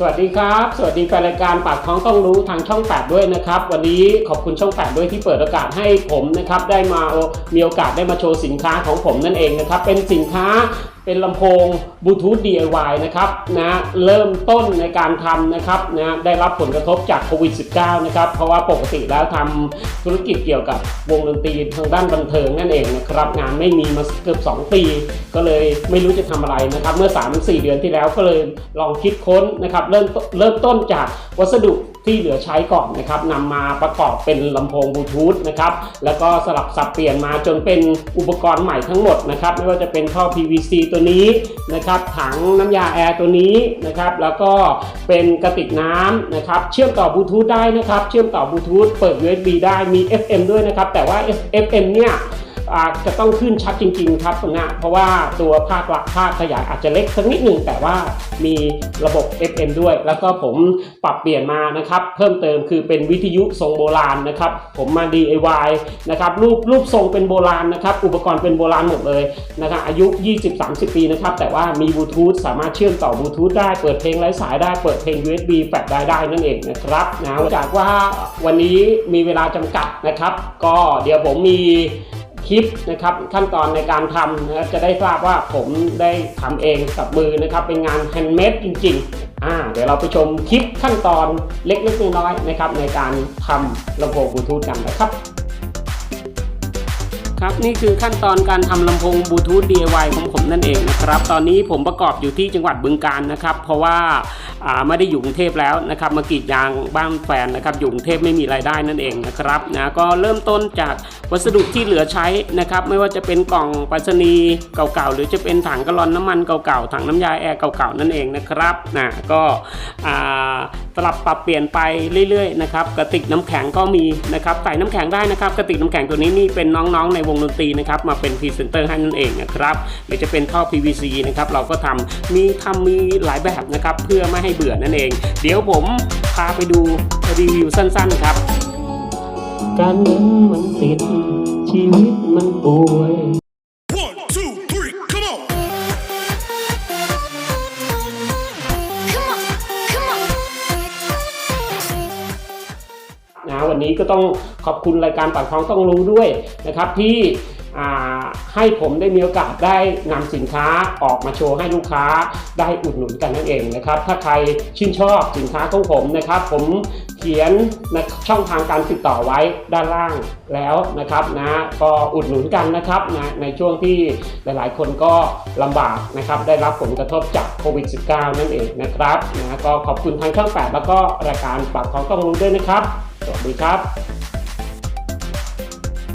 สวัสดีครับ สวัสดีแฟนรายการปากท้องต้องรู้ทางช่อง 8 ด้วยนะครับ วันนี้ขอบคุณช่อง 8 ด้วยที่เปิดโอกาสให้ผมนะครับได้มามีโอกาสได้มาโชว์สินค้าของผมนั่นเองนะครับ เป็นสินค้า เป็นลำโพงบลูทูธ DIY นะครับนะเริ่มต้นในการทำนะครับนะได้รับผลกระทบจากโควิด -19 นะครับเพราะว่าปกติแล้วทำธุรกิจเกี่ยวกับวงดนตรีทางด้านบันเทิงนั่นเองนะครับงานไม่มีมาเกือบ2 ปี ก็เลยไม่รู้จะทำอะไรนะครับ เมื่อ 3-4 เดือนที่แล้วก็เลยลองคิดค้นนะครับเริ่มเริ่มต้นจากวัสดุ ที่เหลือใช้ก่อนนะครับนำมาประกอบเป็นลำโพงบลูทูธนะครับแล้วก็สลับสับเปลี่ยนมาจนเป็นอุปกรณ์ใหม่ทั้งหมดนะครับไม่ว่าจะเป็นท่อ PVC ตัวนี้นะครับถังน้ำยาแอร์ตัวนี้นะครับแล้วก็เป็นกระติกน้ำนะครับเชื่อมต่อบลูทูธได้นะครับเชื่อมต่อบลูทูธเปิด USB ได้มี FM ด้วยนะครับแต่ว่า FM เนี่ย อาจจะต้องขึ้นชัดจริง ๆ ครับตรงนี้เพราะว่าตัวภาคละภาคขยายอาจจะเล็กสักนิดหนึ่งแต่ว่ามีระบบ FM ด้วย แล้วก็ผมปรับเปลี่ยนมานะครับ เพิ่มเติมคือเป็นวิทยุทรงโบราณนะครับ ผมมา DIY นะครับรูปรูปทรงเป็นโบราณนะครับ อุปกรณ์เป็นโบราณหมดเลยนะครับอายุ 20-30 ปีนะครับ แต่ว่ามีบลูทูธสามารถเชื่อมต่อบลูทูธได้เปิดเพลงไร้สายได้เปิดเพลง USB แฟลชได้ได้นั่นเองนะครับนะจากว่าวันนี้มีเวลาจำกัดนะครับ ก็เดี๋ยวผมมี คลิปนะครับขั้นตอนในการทำนะครับจะได้ทราบว่าผมได้ทำเองกับมือนะครับเป็นงานแฮนด์เมดจริงๆอ่าเดี๋ยวเราไปชมคลิปขั้นตอนเล็กๆน้อยๆนะครับในการทำลำโพงบลูทูธกันนะครับ ครับนี่คือขั้นตอนการทำลำโพงบลูทูธ DIY ของผมนั่นเองนะครับตอนนี้ผมประกอบอยู่ที่จังหวัดบึงกาฬนะครับ เพราะว่าไม่ได้อยู่กรุงเทพแล้วนะครับมากรีดยางบ้านแฟนนะครับอยู่กรุงเทพไม่มีรายได้นั่นเองนะครับนะก็เริ่มต้นจากวัสดุที่เหลือใช้นะครับไม่ว่าจะเป็นกล่องปรษณีเก่าๆหรือจะเป็นถังกะลอนน้ำมันเก่าๆถังน้ำยาแอร์เก่าๆนั่นเองนะครับนะก็อ่า ลับปรับเปลี่ยนไปเรื่อยๆนะครับกระติกน้ำแข็งก็มีนะครับใส่น้ำแข็งได้นะครับกระติกน้ำแข็งตัวนี้นี่เป็นน้องๆในวงดนตรีนะครับมาเป็นพรีเซนเตอร์ให้นั่นเองนะครับหรือจะเป็นท่อ PVC นะครับเราก็ทำมีทำมีหลายแบบนะครับเพื่อไม่ให้เบื่อนั่นเอง เดี๋ยวผมพาไปดูรีวิวสั้นๆครับ การเงินมันติดชีวิตมันป่วย วันนี้ก็ต้องขอบคุณรายการปากท้องต้องรู้ด้วยนะครับที่ให้ผมได้มีโอกาสได้นำสินค้าออกมาโชว์ให้ลูกค้าได้อุดหนุนกันนั่นเองนะครับถ้าใครชื่นชอบสินค้าของผมนะครับ ผมเขียนในช่องทางการติดต่อไว้ด้านล่างแล้วนะครับนะก็อุดหนุนกันนะครับนะในช่วงที่หลายๆ คนก็ลำบากนะครับได้รับผลกระทบจากโควิด -19 นั่นเองนะครับนะก็ขอบคุณทางช่อง8แล้วก็รายการปากท้องต้องรู้ด้วยนะครับ สวัสดีครับ